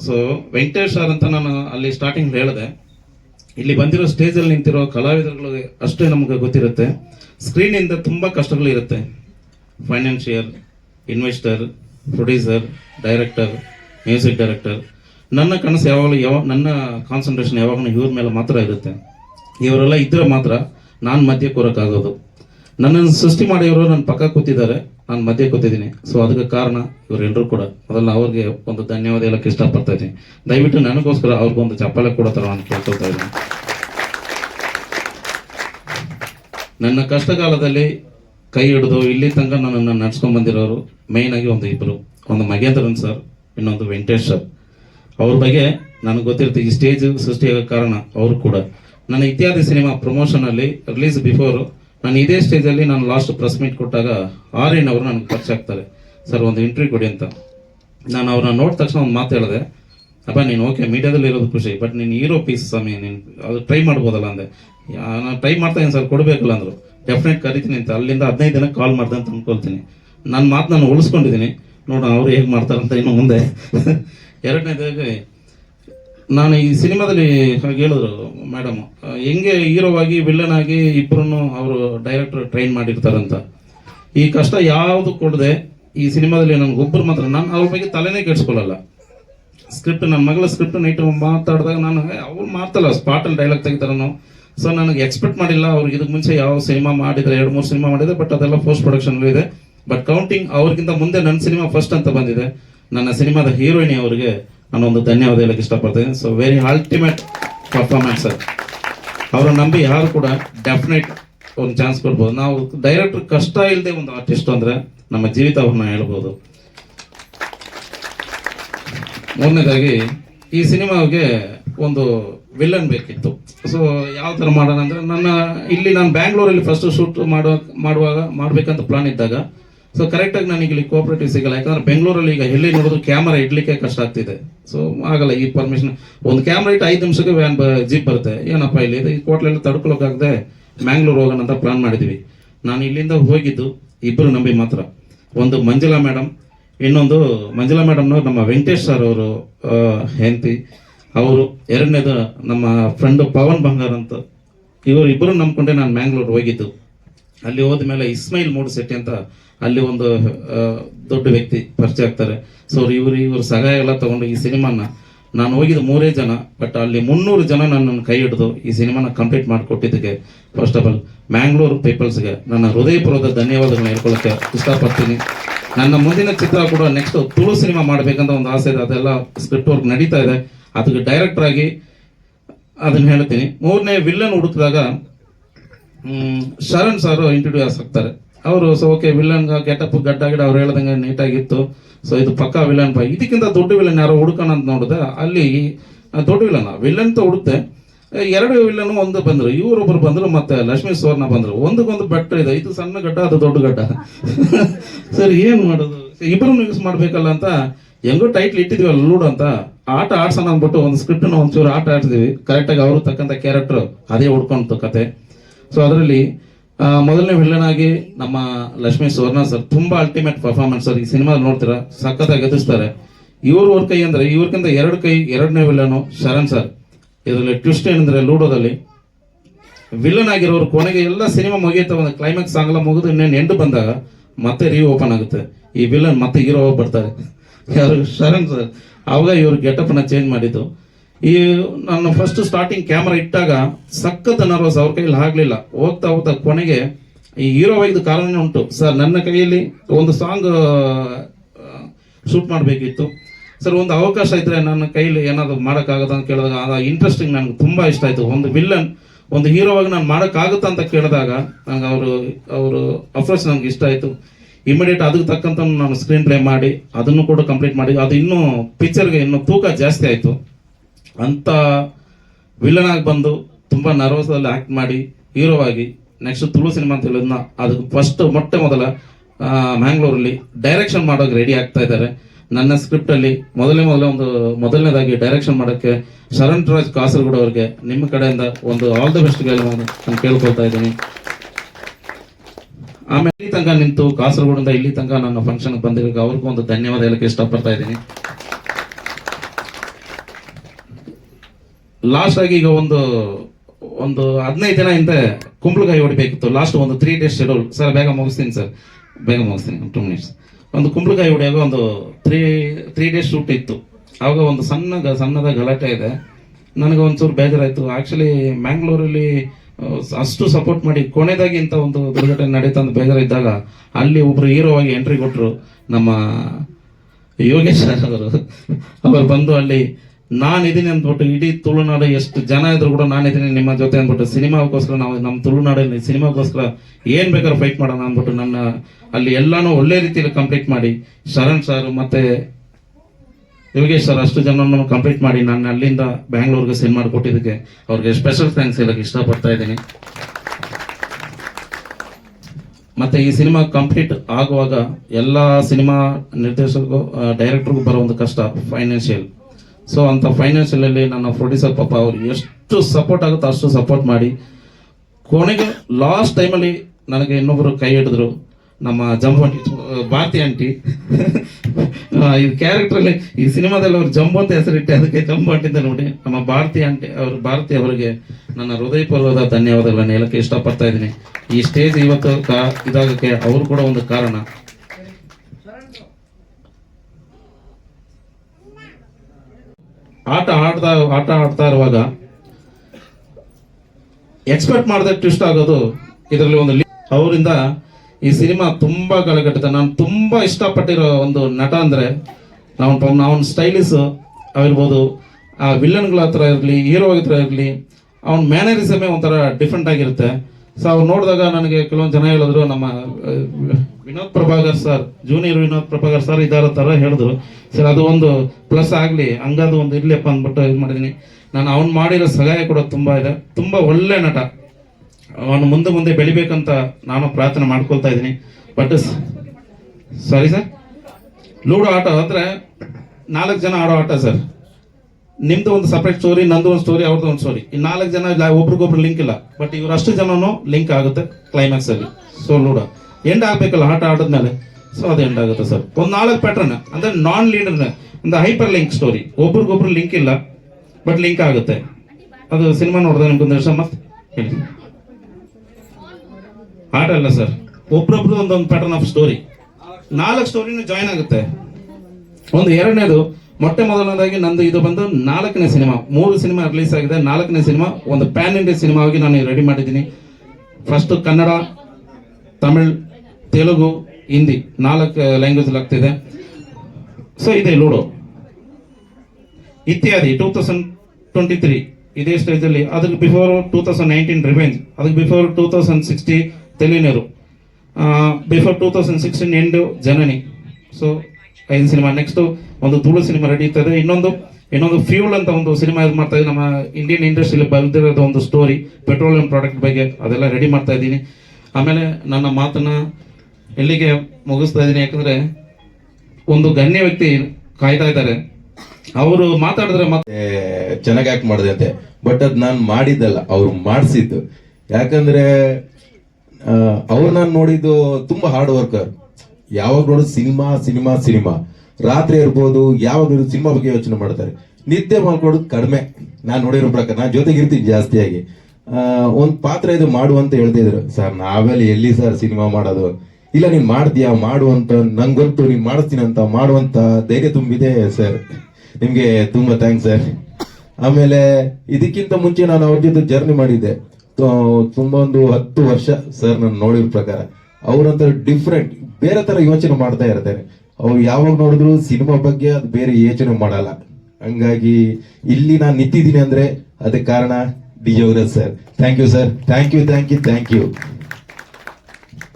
so Venkatesh sir ಅಂತ ನಾನು ಅಲ್ಲಿ ಸ್ಟಾರ್ಟಿಂಗ್ ಹೇಳಿದೆ. ಇಲ್ಲಿ ಬಂದಿರೋ ಸ್ಟೇಜಲ್ಲಿ ನಿಂತಿರೋ ಕಲಾವಿದರುಗಳು ಅಷ್ಟೇ ನಮಗೆ ಗೊತ್ತಿರುತ್ತೆ. ಸ್ಕ್ರೀನಿಂದ ತುಂಬ ಕಷ್ಟಗಳು ಇರುತ್ತೆ. Financier investor producer director music director ನನ್ನ ಕನಸು ಯಾವಾಗಲೂ ಯಾವ ನನ್ನ ಕಾನ್ಸಂಟ್ರೇಷನ್ ಯಾವಾಗಲೂ ಇವ್ರ ಮೇಲೆ ಮಾತ್ರ ಇರುತ್ತೆ. ಇವರೆಲ್ಲ ಇದ್ದರೆ ಮಾತ್ರ ನಾನು ಮಧ್ಯೆ ಕೂರಕ್ಕಾಗೋದು ನನ್ನನ್ನು ಸೃಷ್ಟಿ ಮಾಡಿರೋರು ನನ್ನ ಪಕ್ಕ ಕೂತಿದ್ದಾರೆ, ನಾನು ಮಧ್ಯೆ ಕೂತಿದ್ದೀನಿ. ಸೊ ಅದಕ್ಕೆ ಕಾರಣ ಇವರೆಲ್ಲರೂ ಕೂಡ. ಮೊದಲ ಅವ್ರಿಗೆ ಒಂದು ಧನ್ಯವಾದ ಹೇಳಕ್ಕೆ ಇಷ್ಟಪಡ್ತಾ ಇದ್ದೀನಿ. ದಯವಿಟ್ಟು ನನಗೋಸ್ಕರ ಅವ್ರಿಗೊಂದು ಚಪ್ಪಾಳೆ ಕೊಡೋ ಅಂತ ಕೇಳ್ಕೊಳ್ತಾ ಇದ್ದೀನಿ. ನನ್ನ ಕಷ್ಟಕಾಲದಲ್ಲಿ ಕೈ ಹಿಡಿದು ಇಲ್ಲಿ ತನಕ ನನ್ನನ್ನು ನಡ್ಸ್ಕೊಂಡ್ಬಂದಿರೋರು ಬಂದಿರೋರು ಮೇಯ್ನ್ ಆಗಿ ಒಂದು ಇಬ್ಬರು ಒಂದು ಮಗೇಂದ್ರನ್ ಸರ್ ಇನ್ನೊಂದು ವೆಂಕಟೇಶ್ ಸರ್ ಅವ್ರ ಬಗ್ಗೆ ನನಗೆ ಗೊತ್ತಿರುತ್ತೆ, ಈ ಸ್ಟೇಜ್ ಸೃಷ್ಟಿಯಾಗೋ ಕಾರಣ ಅವರು ಕೂಡ. ನನ್ನ ಇತ್ಯಾದಿ ಸಿನಿಮಾ ಪ್ರಮೋಷನಲ್ಲಿ ರಿಲೀಸ್ ಬಿಫೋರ್ ನಾನು ಇದೇ ಸ್ಟೇಜಲ್ಲಿ ನಾನು ಲಾಸ್ಟ್ ಪ್ರೆಸ್ ಮೀಟ್ ಕೊಟ್ಟಾಗ ಆರ್ಯನ್ ಅವರು ನನಗೆ ಖರ್ಚು ಆಗ್ತಾರೆ. ಸರ್, ಒಂದು ಇಂಟ್ರ್ಯೂ ಕೊಡಿ ಅಂತ. ನಾನು ಅವ್ರನ್ನ ನೋಡಿದ ತಕ್ಷಣ ಒಂದು ಮಾತು ಹೇಳಿದೆ, ಅಪ್ಪ, ನೀನು ಓಕೆ ಮೀಡಿಯಾದಲ್ಲಿ ಇರೋದು ಖುಷಿ ಬಟ್ ನೀನು ಹೀರೋ ಪೀಸ್ ಸ್ವಾಮಿ, ನೀನು ಅದು ಟ್ರೈ ಮಾಡ್ಬೋದಲ್ಲ ಅಂದೆ. ನಾನು ಟ್ರೈ ಮಾಡ್ತಾ ಇದ್ದೀನಿ ಸರ್, ಕೊಡಬೇಕಲ್ಲ ಅಂದರು. ಡೆಫಿನೆಟ್ ಕರಿತೀನಿ ಅಂತ, ಅಲ್ಲಿಂದ ಹದಿನೈದು ದಿನ ಕಾಲ್ ಮಾಡ್ದೆ ಅಂತ ಅಂದ್ಕೊಳ್ತೀನಿ ನನ್ನ ಮಾತು ನಾನು ಉಳಿಸ್ಕೊಂಡಿದ್ದೀನಿ. ನೋಡೋಣ ಅವ್ರು ಹೇಗೆ ಮಾಡ್ತಾರಂತ ಇನ್ನು ಮುಂದೆ. ಎರಡನೇದಾಗಿ, ನಾನು ಈ ಸಿನಿಮಾದಲ್ಲಿ ಹಾಗೆ ಹೇಳಿದ್ರು ಮೇಡಮ್ ಹೆಂಗೆ ಹೀರೋ ಆಗಿ ವಿಲ್ಲನ್ ಆಗಿ ಇಬ್ಬರನ್ನು ಅವರು ಡೈರೆಕ್ಟರ್ ಟ್ರೈನ್ ಮಾಡಿರ್ತಾರಂತ ಈ ಕಷ್ಟ ಯಾವುದು ಕೊಡದೆ, ಈ ಸಿನಿಮಾದಲ್ಲಿ ಒಬ್ಬರು ಮಾತ್ರ, ನಾನು ಅವ್ರ ಬಗ್ಗೆ ತಲೆನೇ ಕೆಡಿಸ್ಕೊಳ್ಳಲ್ಲ ಸ್ಕ್ರಿಪ್ಟ್ ನನ್ನ ಮಗಳ ಸ್ಕ್ರಿಪ್ಟ್ ನೈಟ್ ಮಾತಾಡಿದಾಗ ನಾನು ಅವ್ರು ಮಾಡ್ತಲ್ಲ ಸ್ಪಾಟಲ್ಲಿ ಡೈಲಾಗ್ ತೆಗಿತಾರನು ಸೊ ನನಗೆ ಎಕ್ಸ್ಪೆಕ್ಟ್ ಮಾಡಿಲ್ಲ, ಅವ್ರಿಗೆ ಇದಕ್ಕೆ ಮುಂಚೆ ಯಾವ ಸಿನಿಮಾ ಮಾಡಿದ್ರೆ, ಎರಡು, ಮೂರು ಸಿನಿಮಾ ಮಾಡಿದೆ ಬಟ್ ಅದೆಲ್ಲ ಪೋಸ್ಟ್ ಪ್ರೊಡಕ್ಷನ್ ಇದೆ. ಬಟ್ ಕೌಂಟಿಂಗ್ ಅವ್ರಿಗಿಂತ ಮುಂದೆ ನನ್ನ ಸಿನಿಮಾ ಫಸ್ಟ್ ಅಂತ ಬಂದಿದೆ. ನನ್ನ ಸಿನಿಮಾದ ಹೀರೋಯಿನಿ ಅವರಿಗೆ ನಾನು ಒಂದು ಧನ್ಯವಾದ ಹೇಳಕ್ಕೆ ಇಷ್ಟಪಡ್ತೇನೆ. ಸೊ ವೆರಿ ಅಲ್ಟಿಮೇಟ್ ಪರ್ಫಾರ್ಮೆನ್ಸ್ ಅವರ ನಂಬಿ ಯಾರು ಕೂಡ ಡೆಫಿನೆಟ್ ಒಂದು ಚಾನ್ಸ್ ಕೊಡ್ಬೋದು. ನಾವು ಡೈರೆಕ್ಟರ್ ಕಷ್ಟ ಇಲ್ಲದೆ ಒಂದು ಆರ್ಟಿಸ್ಟ್ ಅಂದರೆ ನಮ್ಮ ಜೀವಿತ ಅವ್ರನ್ನ ಹೇಳ್ಬೋದು. ಮೂರನೇದಾಗಿ, ಈ ಸಿನಿಮಾಗೆ ಒಂದು ವಿಲನ್ ಬೇಕಿತ್ತು. ಸೊ ಯಾವ ಥರ ಮಾಡೋಣ ಅಂದ್ರೆ ನನ್ನ, ಇಲ್ಲಿ ನಾನು ಬ್ಯಾಂಗ್ಳೂರಲ್ಲಿ ಫಸ್ಟ್ ಶೂಟ್ ಮಾಡುವಾಗ ಮಾಡುವಾಗ ಮಾಡಬೇಕಂತ ಪ್ಲಾನ್ ಇದ್ದಾಗ ಸೊ ಕರೆಕ್ಟಾಗಿ ನನಗೆ ಇಲ್ಲಿ ಕೋಆಪರೇಟಿವ್ ಸಿಗಲ್ಲ. ಯಾಕಂದ್ರೆ ಬೆಂಗಳೂರಲ್ಲಿ ಈಗ ಎಲ್ಲಿ ನೋಡೋದು ಕ್ಯಾಮರಾ ಇಡ್ಲಿಕ್ಕೆ ಕಷ್ಟ ಆಗ್ತಿದೆ. ಸೊ ಆಗಲ್ಲ, ಈ ಪರ್ಮಿಷನ್ ಒಂದು ಕ್ಯಾಮ್ರಾ ಇಟ್ಟು ಐದು ನಿಮಿಷಕ್ಕೆ ವ್ಯಾನ್ ಜೀಪ್ ಬರುತ್ತೆ. ಏನಪ್ಪ ಇಲ್ಲಿ? ಈ ಕೋಟ್ಲೆಲ್ಲ ತಡ್ಕೊಳಕ್ಕಾಗದೆ ಮ್ಯಾಂಗ್ಳೂರ್ ಹೋಗೋಣ ಅಂತ ಪ್ಲಾನ್ ಮಾಡಿದ್ವಿ. ನಾನು ಇಲ್ಲಿಂದ ಹೋಗಿದ್ದು ಇಬ್ಬರು ನಂಬಿ ಮಾತ್ರ. ಒಂದು ಮಂಜುಳಾ ಮೇಡಮ್ ಇನ್ನೊಂದು ಮಂಜುಳಾ ಮೇಡಮ್ನವ್ರು ನಮ್ಮ ವೆಂಕಟೇಶ್ ಸರ್ ಅವರು ಹೆಂಡತಿ. ಅವರು ಎರಡನೇದು ನಮ್ಮ ಫ್ರೆಂಡ್ ಪವನ್ ಬಂಗಾರ್ ಅಂತ. ಇವರು ಇಬ್ಬರು ನಂಬ್ಕೊಂಡೆ ನಾನು ಮ್ಯಾಂಗ್ಳೂರ್ ಹೋಗಿದ್ದು. ಅಲ್ಲಿ ಹೋದ್ಮೇಲೆ ಇಸ್ಮೈಲ್ ಮೂಡ್ ಶೆಟ್ಟಿ ಅಂತ ಅಲ್ಲಿ ಒಂದು ದೊಡ್ಡ ವ್ಯಕ್ತಿ ಪರಿಚಯ ಆಗ್ತಾರೆ. ಸೊ ಇವರು ಇವರು ಸಹಾಯ ಎಲ್ಲ ತಗೊಂಡು ಈ ಸಿನಿಮಾನ ನಾನು ಹೋಗಿದ್ದು ಮೂರೇ ಜನ ಬಟ್ ಅಲ್ಲಿ ಮುನ್ನೂರು ಜನ ನನ್ನನ್ನು ಕೈ ಹಿಡಿದು ಈ ಸಿನಿಮಾನ ಕಂಪ್ಲೀಟ್ ಮಾಡಿಕೊಟ್ಟಿದ್ದಕ್ಕೆ ಫಸ್ಟ್ ಆಫ್ ಆಲ್ ಮ್ಯಾಂಗ್ಳೂರು ಪೀಪಲ್ಸ್ಗೆ ನನ್ನ ಹೃದಯಪೂರ್ವಕ ಧನ್ಯವಾದಗಳನ್ನ ಹೇಳ್ಕೊಳ್ಳೋಕ್ಕೆ ಇಷ್ಟಪಡ್ತೀನಿ. ನನ್ನ ಮುಂದಿನ ಚಿತ್ರ ಕೂಡ ನೆಕ್ಸ್ಟ್ ತುಳು ಸಿನಿಮಾ ಮಾಡಬೇಕಂತ ಒಂದು ಆಸೆ ಇದೆ. ಅದೆಲ್ಲ ಸ್ಕ್ರಿಪ್ಟ್ ವರ್ಕ್ ನಡೀತಾ ಇದೆ. ಅದಕ್ಕೆ ಡೈರೆಕ್ಟರ್ ಆಗಿ ಅದನ್ನು ಹೇಳ್ತೀನಿ. ಮೂರನೇ ವಿಲ್ಲನ್ ಹುಡುಕಿದಾಗ ಶರಣ್ ಸರ್ ಇಂಟ್ರೊಡ್ಯೂಸ್ ಆಗ್ತಾರೆ ಅವರು ಸೊ ಓಕೆ ವಿಲನ್ ಗೆಟಪ್ ಗಡ್ಡ ಗಿಡ ಅವ್ರು ಹೇಳ್ದಂಗೆ ನೀಟಾಗಿತ್ತು ಸೊ ಇದು ಪಕ್ಕಾ ವಿಲನ್ ಬಾಯ್ ಇದಕ್ಕಿಂತ ದೊಡ್ಡ ವಿಲನ್ ಯಾರೋ ಹುಡುಕೋಣ ಅಂತ ನೋಡಿದೆ. ಅಲ್ಲಿ ದೊಡ್ಡ ವಿಲನ್ ವಿಲನ್ ಅಂತ ಹುಡುಕ್ತೆ. ಎರಡು ವಿಲನ್ ಒಂದು ಬಂದ್ರು. ಇವರೊಬ್ರು ಬಂದ್ರು ಮತ್ತೆ ಲಕ್ಷ್ಮೀ ಸುವರ್ಣ ಬಂದ್ರು. ಒಂದಕ್ಕೊಂದು ಬೆಟ್ಟ ಇದೆ. ಇದು ಸಣ್ಣ ಗಡ್ಡ, ಅದು ದೊಡ್ಡ ಗಡ್ಡ? ಸರ್, ಏನು ಮಾಡೋದು? ಇಬ್ಬರು ಯೂಸ್ ಮಾಡಬೇಕಲ್ಲ ಅಂತ ಹೆಂಗೋ ಟೈಟ್ಲ್ ಇಟ್ಟಿದ್ವಿ ಅಲ್ಲಿ ಲೂಡ್ ಅಂತ. ಆಟ ಆಡ್ಸೋಣ ಅಂದ್ಬಿಟ್ಟು ಒಂದು ಸ್ಕ್ರಿಪ್ಟ್ ಒಂಚೂರು ಆಟ ಆಡ್ತಿದ್ವಿ. ಕರೆಕ್ಟಾಗಿ ಅವರು ತಕ್ಕಂಥ ಕ್ಯಾರೆಕ್ಟರ್ ಅದೇ ಹುಡ್ಕೊಂತು ಕತೆ. ಸೊ ಅದರಲ್ಲಿ ಮೊದಲನೇ ವಿಲನ್ ಆಗಿ ನಮ್ಮ ಲಕ್ಷ್ಮೀ ಸುವರ್ಣ ಸರ್ ತುಂಬಾ ಅಲ್ಟಿಮೇಟ್ ಪರ್ಫಾರ್ಮೆನ್ಸ್ ಸರ್. ಈ ಸಿನಿಮಾ ನೋಡ್ತೀರಾ, ಸಖತ್ತಾಗಿ ಎದುರಿಸ್ತಾರೆ. ಇವ್ರ ಅವ್ರ ಕೈ ಅಂದ್ರೆ ಇವ್ರಕ್ಕಿಂತ ಎರಡು ಕೈ, ಎರಡನೇ ವಿಲನು ಶರಣ್ ಸರ್ ಇದರಲ್ಲಿ ಟ್ವಿಸ್ಟ್ ಏನಂದ್ರೆ ಲೂಡೋದಲ್ಲಿ ವಿಲನ್ ಆಗಿರೋರು ಕೊನೆಗೆ ಎಲ್ಲ ಸಿನಿಮಾ ಮುಗಿಯುತ್ತೆ, ಒಂದು ಕ್ಲೈಮ್ಯಾಕ್ಸ್ ಸಾಂಗ್ ಎಲ್ಲ ಮುಗಿದು ಇನ್ನೇನು ಎಂಡ್ ಬಂದಾಗ ಮತ್ತೆ ರೀ ಓಪನ್ ಆಗುತ್ತೆ. ಈ ವಿಲನ್ ಮತ್ತೆ ಹೀರೋ ಬರ್ತಾರೆ. ಯಾರು? ಶರಣ್ ಸರ್ ಅವಾಗ ಇವ್ರು ಗೆಟಪ್ನ ಚೇಂಜ್ ಮಾಡಿದ್ದು. ಈ ನಾನು ಫಸ್ಟ್ ಸ್ಟಾರ್ಟಿಂಗ್ ಕ್ಯಾಮ್ರಾ ಇಟ್ಟಾಗ ಸಖತ್ ನರ್ವಸ್ ಅವ್ರ ಕೈಯಲ್ಲಿ ಆಗ್ಲಿಲ್ಲ. ಹೋಗ್ತಾ ಹೋಗ್ತಾ ಕೊನೆಗೆ ಈ ಹೀರೋ ಆಗಿದ್ದ ಕಾರಣ ಉಂಟು. ಸರ್ ನನ್ನ ಕೈಯಲ್ಲಿ ಒಂದು ಸಾಂಗ್ ಶೂಟ್ ಮಾಡಬೇಕಿತ್ತು. ಸರ್ ಒಂದು ಅವಕಾಶ ಇದ್ರೆ ನನ್ನ ಕೈಲಿ ಏನಾದರೂ ಮಾಡೋಕ್ಕಾಗತ್ತ ಅಂತ ಕೇಳಿದಾಗ, ಆ ಇಂಟ್ರೆಸ್ಟಿಂಗ್ ನನಗೆ ತುಂಬಾ ಇಷ್ಟ ಆಯ್ತು. ಒಂದು ವಿಲ್ಲನ್ ಒಂದು ಹೀರೋ ಆಗಿ ನಾನು ಮಾಡೋಕ್ಕಾಗುತ್ತಾ ಅಂತ ಕೇಳಿದಾಗ, ನಂಗೆ ಅವರು ಅವರು ಅಫ್ರೋಚ್ ನನಗೆ ಇಷ್ಟ ಆಯ್ತು. ಇಮಿಡಿಯೇಟ್ ಅದಕ್ಕೆ ತಕ್ಕಂತ ನಾನು ಸ್ಕ್ರೀನ್ ಪ್ಲೇ ಮಾಡಿ, ಅದನ್ನು ಕೂಡ ಕಂಪ್ಲೀಟ್ ಮಾಡಿ, ಅದು ಇನ್ನೂ ಪಿಕ್ಚರ್ಗೆ ಇನ್ನೂ ತೂಕ ಜಾಸ್ತಿ ಆಯ್ತು. ಅಂತ ವಿಲನ್ ಆಗಿ ಬಂದು ತುಂಬಾ ನರ್ವಸ್ ಅಲ್ಲಿ ಆಕ್ಟ್ ಮಾಡಿ ಹೀರೋ ಆಗಿ ನೆಕ್ಸ್ಟ್ ತುಳು ಸಿನಿಮಾ ಅಂತ ಹೇಳಿದ್ನ ಅದಕ್ಕೆ ಫಸ್ಟ್ ಮೊಟ್ಟೆ ಮೊದಲ ಮ್ಯಾಂಗ್ಳೂರಲ್ಲಿ ಡೈರೆಕ್ಷನ್ ಮಾಡೋಕೆ ರೆಡಿ ಆಗ್ತಾ ಇದ್ದಾರೆ. ನನ್ನ ಸ್ಕ್ರಿಪ್ಟ್ ಅಲ್ಲಿ ಮೊದಲನೇ ಮೊದಲ ಒಂದು, ಮೊದಲನೇದಾಗಿ ಡೈರೆಕ್ಷನ್ ಮಾಡೋಕ್ಕೆ ಶರಣ್ ರಾಜ್ ಕಾಸರಗೋಡು ಅವರಿಗೆ ನಿಮ್ಮ ಕಡೆಯಿಂದ ಒಂದು ಆಲ್ ದ ಬೆಸ್ಟ್ ನಾನು ಕೇಳ್ಕೊಳ್ತಾ ಇದ್ದೀನಿ. ಆಮೇಲೆ ತನಕ ನಿಂತು ಕಾಸರಗೋಡಿಂದ ಇಲ್ಲಿ ತನಕ ನನ್ನ ಫಂಕ್ಷನ್ ಬಂದಿರೋಕೆ ಅವ್ರಿಗೂ ಒಂದು ಧನ್ಯವಾದ ಹೇಳಕ್ಕೆ ಇಷ್ಟಪಡ್ತಾ ಇದ್ದೀನಿ. ಲಾಸ್ಟ್ ಆಗಿ ಈಗ ಒಂದು ಒಂದು ಹದಿನೈದು ದಿನ ಹಿಂದೆ ಕುಂಬಳಕಾಯಿ ಹೊಡಿಬೇಕಿತ್ತು. ಲಾಸ್ಟ್ ಒಂದು ತ್ರೀ ಡೇಸ್ ಶೆಡ್ಯೂಲ್ ಸರ್ ಬೇಗ ಮುಗಿಸ್ತೀನಿ ಸರ್ ಬೇಗ ಮುಗಿಸ್ತೀನಿ ಟೂ ಮಿನಿಟ್ಸ್ ಒಂದು ಕುಂಬಳಕಾಯಿ ಹೊಡಿಯಾಗ ಒಂದು ತ್ರೀ ತ್ರೀ ಡೇಸ್ ಶೂಟ್ ಇತ್ತು. ಆವಾಗ ಒಂದು ಸಣ್ಣ ಸಣ್ಣದ ಗಲಾಟೆ ಇದೆ. ನನಗೆ ಒಂಚೂರು ಬೇಜಾರಾಯಿತು. ಆ್ಯಕ್ಚುಲಿ ಮ್ಯಾಂಗ್ಳೂರಲ್ಲಿ ಅಷ್ಟು ಸಪೋರ್ಟ್ ಮಾಡಿ ಕೊನೆದಾಗಿ ಇಂಥ ಒಂದು ದುರ್ಘಟನೆ ನಡೀತಾ ಅಂತ ಬೇಜಾರಿದ್ದಾಗ ಅಲ್ಲಿ ಒಬ್ಬರು ಹೀರೋ ಆಗಿ ಎಂಟ್ರಿ ಕೊಟ್ಟರು ನಮ್ಮ ಯೋಗೇಶ್ ಅವರು. ಅವರು ಬಂದು ಅಲ್ಲಿ ನಾನು ಇದ್ದೀನಿ ಅಂದ್ಬಿಟ್ಟು ಇಡೀ ತುಳುನಾಡು ಎಷ್ಟು ಜನ ಇದ್ರು ಕೂಡ ನಾನು ಇದ್ದೀನಿ ನಿಮ್ಮ ಜೊತೆ ಅಂದ್ಬಿಟ್ಟು ಸಿನಿಮಾಗೋಸ್ಕರ ನಾವು ನಮ್ಮ ತುಳುನಾಡಲ್ಲಿ ಸಿನಿಮಾಗೋಸ್ಕರ ಏನು ಬೇಕಾದ್ರೂ ಫೈಟ್ ಮಾಡೋಣ ಅಂದ್ಬಿಟ್ಟು ನನ್ನ ಅಲ್ಲಿ ಎಲ್ಲಾನು ಒಳ್ಳೆ ರೀತಿಯಲ್ಲಿ ಕಂಪ್ಲೀಟ್ ಮಾಡಿ, ಶರಣ್ ಸರ್ ಮತ್ತೆ ಯೋಗೇಶ್ ಸರ್ ಅಷ್ಟು ಜನರನ್ನು ಕಂಪ್ಲೀಟ್ ಮಾಡಿ ನಾನು ಅಲ್ಲಿಂದ ಬ್ಯಾಂಗ್ಳೂರ್ಗೆ ಸೆಂಡ್ ಮಾಡಿಕೊಟ್ಟಿದ್ದಕ್ಕೆ ಅವ್ರಿಗೆ ಸ್ಪೆಷಲ್ ಥ್ಯಾಂಕ್ಸ್ ಹೇಳಕ್ಕೆ ಇಷ್ಟಪಡ್ತಾ ಇದ್ದೀನಿ. ಮತ್ತೆ ಈ ಸಿನಿಮಾ ಕಂಪ್ಲೀಟ್ ಆಗುವಾಗ ಎಲ್ಲ ಸಿನಿಮಾ ನಿರ್ದೇಶಕರು ಡೈರೆಕ್ಟರ್ಗೂ ಬರೋ ಒಂದು ಕಷ್ಟ ಫೈನಾನ್ಷಿಯಲ್ ಸೊ ಅಂತ ಫೈನಾನ್ಷಿಯಲಲ್ಲಿ ನನ್ನ ಪ್ರೊಡ್ಯೂಸರ್ ಪಾಪ ಅವರು ಎಷ್ಟು ಸಪೋರ್ಟ್ ಆಗುತ್ತೋ ಅಷ್ಟು ಸಪೋರ್ಟ್ ಮಾಡಿ, ಕೊನೆಗೆ ಲಾಸ್ಟ್ ಟೈಮಲ್ಲಿ ನನಗೆ ಇನ್ನೊಬ್ಬರು ಕೈ ಹಿಡಿದ್ರು, ನಮ್ಮ ಜಂಬು ಆಂಟಿ ಭಾರತಿ ಆಂಟಿ ಈ ಕ್ಯಾರೆಕ್ಟರ್ ಅಲ್ಲಿ ಈ ಸಿನಿಮಾದಲ್ಲಿ ಅವ್ರು ಜಂಬು ಅಂತ ಹೆಸರಿಟ್ಟೆ, ಅದಕ್ಕೆ ಜಂಬು ಆಂಟಿ ಅಂತ ನೋಡಿ, ನಮ್ಮ ಭಾರತಿ ಆಂಟಿ ಅವರು ಭಾರತಿ ಅವರಿಗೆ ನನ್ನ ಹೃದಯಪೂರ್ವದ ಧನ್ಯವಾದಗಳನ್ನು ಹೇಳಕ್ಕೆ ಇಷ್ಟಪಡ್ತಾ ಇದ್ದೀನಿ. ಈ ಸ್ಟೇಜ್ ಇವತ್ತು ಕಾ- ಇದಾಗಕ್ಕೆ ಅವರು ಕೂಡ ಒಂದು ಕಾರಣ. ಆಟ ಆಡ್ತಾ ಆಟ ಆಡ್ತಾ ಇರುವಾಗ ಎಕ್ಸ್ಪೆಕ್ಟ್ ಮಾಡದೆ ಟ್ವಿಸ್ಟ್ ಆಗೋದು ಇದರಲ್ಲಿ ಒಂದು ಅವರಿಂದ ಈ ಸಿನಿಮಾ ತುಂಬಾ ಕಳೆಗಟ್ಟಿದೆ ನಾನು ತುಂಬಾ ಇಷ್ಟಪಟ್ಟಿರೋ ಒಂದು ನಟ ಅಂದ್ರೆ ನಾವು ಅವನ ಸ್ಟೈಲಿಸ್ ಆಗಿರ್ಬೋದು, ಆ ವಿಲನ್ಗಳ ಹತ್ರ ಇರಲಿ ಹೀರೋ ಹತ್ರ ಇರಲಿ, ಅವನ ಮ್ಯಾನರಿಸಮೇ ಒಂಥರ ಡಿಫ್ರೆಂಟ್ ಆಗಿರುತ್ತೆ. ಸೊ ಅವ್ರು ನೋಡಿದಾಗ ನನಗೆ ಕೆಲವೊಂದು ಜನ ಹೇಳಿದ್ರು, ನಮ್ಮ Vinod Prabhakar sir junior Vinod Prabhakar sir ಇದಾರ ತರ ಹೇಳಿದ್ರು. ಸರ್ ಅದು ಒಂದು ಪ್ಲಸ್ ಆಗಲಿ, ಹಂಗದು ಒಂದು ಇರ್ಲಿಪ್ಪ ಅಂದ್ಬಿಟ್ಟು ಇದು ಮಾಡಿದ್ದೀನಿ ನಾನು ಅವ್ನು ಮಾಡಿರೋ ಸಹಾಯ ಕೂಡ ತುಂಬಾ ಇದೆ. ತುಂಬಾ ಒಳ್ಳೆ ನಟ. ಅವನು ಮುಂದೆ ಮುಂದೆ ಬೆಳಿಬೇಕಂತ ನಾನು ಪ್ರಾರ್ಥನೆ ಮಾಡ್ಕೊಳ್ತಾ ಇದ್ದೀನಿ. ಬಟ್ ಸಾರಿ ಸರ್ ಲೂಡೋ ಆಟ ಅಂದರೆ ನಾಲ್ಕು ಜನ ಆಡೋ ಆಟ ಸರ್ ನಿಮ್ದು ಒಂದು ಸಪ್ರೇಟ್ ಸ್ಟೋರಿ ನಂದು ಒಂದು ಸ್ಟೋರಿ ಅವ್ರದ್ದು ಒಂದು ಸ್ಟೋರಿ ಈ ನಾಲ್ಕು ಜನ ಇಲ್ಲ, ಒಬ್ರಿಗೊಬ್ರು ಲಿಂಕ್ ಇಲ್ಲ. ಬಟ್ ಇವರಷ್ಟು ಜನನು ಲಿಂಕ್ ಆಗುತ್ತೆ ಕ್ಲೈಮ್ಯಾಕ್ಸ್ ಅಲ್ಲಿ. ಸೊ ನೋಡ. ಎಂಡ್ ಆಗ್ಬೇಕಲ್ಲ, ಆಟ ಆಡಿದ್ಮೇಲೆ. ಸೊ ಅದು ಎಂಡ್ ಆಗುತ್ತೆ ಸರ್ ಒಂದು ನಾಲ್ಕು ಪ್ಯಾಟರ್ನ್ ಅಂದ್ರೆ ನಾನ್ ಲೀಡರ್ ಒಂದು ಹೈಪರ್ ಲಿಂಕ್ ಸ್ಟೋರಿ ಒಬ್ರಿಗೊಬ್ರು ಲಿಂಕ್ ಇಲ್ಲ ಬಟ್ ಲಿಂಕ್ ಆಗುತ್ತೆ. ಅದು ಸಿನಿಮಾ ನೋಡಿದ್ರೆ ನಿಮ್ಗೆ ಒಂದು ವರ್ಷ ಮತ್ತೆ ಹೇಳಿ. ಆಟ ಅಲ್ಲ ಸರ್ ಒಬ್ರೊಬ್ರು ಒಂದೊಂದು ಪ್ಯಾಟರ್ನ್ ಆಫ್ ಸ್ಟೋರಿ ನಾಲ್ಕು ಸ್ಟೋರಿನೂ ಜಾಯ್ನ್ ಆಗುತ್ತೆ. ಒಂದು ಎರಡನೇದು ಮೊಟ್ಟೆ ಮೊದಲನೇದಾಗಿ ನಂದು ಇದು ಬಂದು ನಾಲ್ಕನೇ ಸಿನಿಮಾ. ಮೂರು ಸಿನಿಮಾ ರಿಲೀಸ್ ಆಗಿದೆ. ನಾಲ್ಕನೇ ಸಿನಿಮಾ, ಒಂದು ಪ್ಯಾನ್ ಇಂಡಿಯಾ ಸಿನಿಮಾ ಆಗಿ ನಾನು ರೆಡಿ ಮಾಡಿದ್ದೀನಿ. ಫಸ್ಟ್ ಕನ್ನಡ, ತಮಿಳ್, ತೆಲುಗು, ಹಿಂದಿ ನಾಲ್ಕು ಲ್ಯಾಂಗ್ವೇಜ್ ಆಗ್ತಿದೆ ಸೊ ಇದೆ ಲೂಡೋ. ಇತ್ಯಾದಿ ಟೂ ತೌಸಂಡ್ ಟ್ವೆಂಟಿ ತ್ರೀ ಇದೇ ಸ್ಟೇಜಲ್ಲಿ ಅದಕ್ಕೆ before two thousand nineteen revenge ಅದಕ್ಕೆ before two thousand sixty ತೆಲಿನೇರು. Before two thousand sixteen end Janani so ಐದು ಸಿನಿಮಾ. ನೆಕ್ಸ್ಟ್ ಒಂದು ತುಳು ಸಿನಿಮಾ ರೆಡಿ ಇರ್ತದೆ ಇನ್ನೊಂದು ಇನ್ನೊಂದು ಫ್ಯೂಲ್ ಅಂತ ಒಂದು ಸಿನಿಮಾ ಇದು ಮಾಡ್ತಾ ಇದ್ದೀನಿ ನಮ್ಮ ಇಂಡಿಯನ್ ಇಂಡಸ್ಟ್ರಿಯಲ್ಲಿ ಬರೆದಿರೋದು ಒಂದು ಸ್ಟೋರಿ ಪೆಟ್ರೋಲಿಯಂ ಪ್ರಾಡಕ್ಟ್ ಬಗ್ಗೆ ಅದೆಲ್ಲ ರೆಡಿ ಮಾಡ್ತಾ ಇದ್ದೀನಿ. ಆಮೇಲೆ ನನ್ನ ಮಾತನ್ನ ಎಲ್ಲಿಗೆ ಮುಗಿಸ್ತಾ ಇದ್ದೀನಿ. ಯಾಕಂದ್ರೆ ಒಂದು ಗಣ್ಯ ವ್ಯಕ್ತಿ ಕಾಯ್ತಾ ಇದ್ದಾರೆ. ಅವರು ಮಾತಾಡಿದ್ರೆ ಮತ್ತೆ ಚೆನ್ನಾಗಿ ಯಾಕೆ ಮಾಡಿದೆ ಅಂತೆ ಬಟ್ ಅದು ನಾನು ಮಾಡಿದ್ದಲ್ಲ, ಅವ್ರು ಮಾಡಿಸಿದ್ದು. ಯಾಕಂದ್ರೆ ಅವ್ರು ನಾನು ನೋಡಿದ್ದು ತುಂಬಾ ಹಾರ್ಡ್ ವರ್ಕರ್ ಯಾವಾಗ ನೋಡೋದು ಸಿನಿಮಾ ಸಿನಿಮಾ ಸಿನಿಮಾ. ರಾತ್ರಿ ಇರ್ಬೋದು ಯಾವಾಗ ಸಿನಿಮಾ ಬಗ್ಗೆ ಯೋಚನೆ ಮಾಡ್ತಾರೆ. ನಿದ್ದೆ ಮಾಡ್ಕೊಡೋದು ಕಡಿಮೆ. ನಾನು ನೋಡಿರೋ ಪ್ರಕಾರ, ನಾನು ಜೊತೆಗಿರ್ತೀನಿ ಜಾಸ್ತಿಯಾಗಿ ಒಂದು ಪಾತ್ರ ಇದು ಮಾಡು ಅಂತ ಹೇಳ್ತಿದ್ರು ಸರ್, ನಾವೆಲ್ಲ, ಎಲ್ಲಿ ಸರ್ ಸಿನಿಮಾ ಮಾಡೋದು? ಇಲ್ಲ, ನೀನು ಮಾಡ್ತೀಯಾ? ಮಾಡು ಅಂತ. ನಂಗೆ ಗೊತ್ತು ನೀನು ಮಾಡಿಸ್ತೀನಿ ಅಂತ. ಮಾಡುವಂತ ಧೈರ್ಯ ತುಂಬಿದೆ, ಸರ್. ನಿಮ್ಗೆ ತುಂಬಾ ಥ್ಯಾಂಕ್ಸ್, ಸರ್. ಆಮೇಲೆ ಇದಕ್ಕಿಂತ ಮುಂಚೆ ನಾನು ಅವ್ರ ಜೊತೆ ಜರ್ನಿ ಮಾಡಿದ್ದೆ. ತುಂಬಾ ಒಂದು ಹತ್ತು ವರ್ಷ ಸರ್ ನಾನು ನೋಡಿರೋ ಪ್ರಕಾರ. ಅವರಂತ ಡಿಫ್ರೆಂಟ್ ಬೇರೆ ತರ ಯೋಚನೆ ಮಾಡ್ತಾ ಇರ್ತಾರೆ. ಅವ್ರು ಯಾವಾಗ ನೋಡಿದ್ರು ಸಿನಿಮಾ ಬಗ್ಗೆ ಅದು ಬೇರೆ ಯೋಚನೆ ಮಾಡಲ್ಲ. ಹಂಗಾಗಿ ಇಲ್ಲಿ ನಾನು ನಿಂತಿದ್ದೀನಿ ಅಂದ್ರೆ ಅದಕ್ಕೆ ಕಾರಣ D. Yogaraj sir. Thank you sir thank you thank you thank you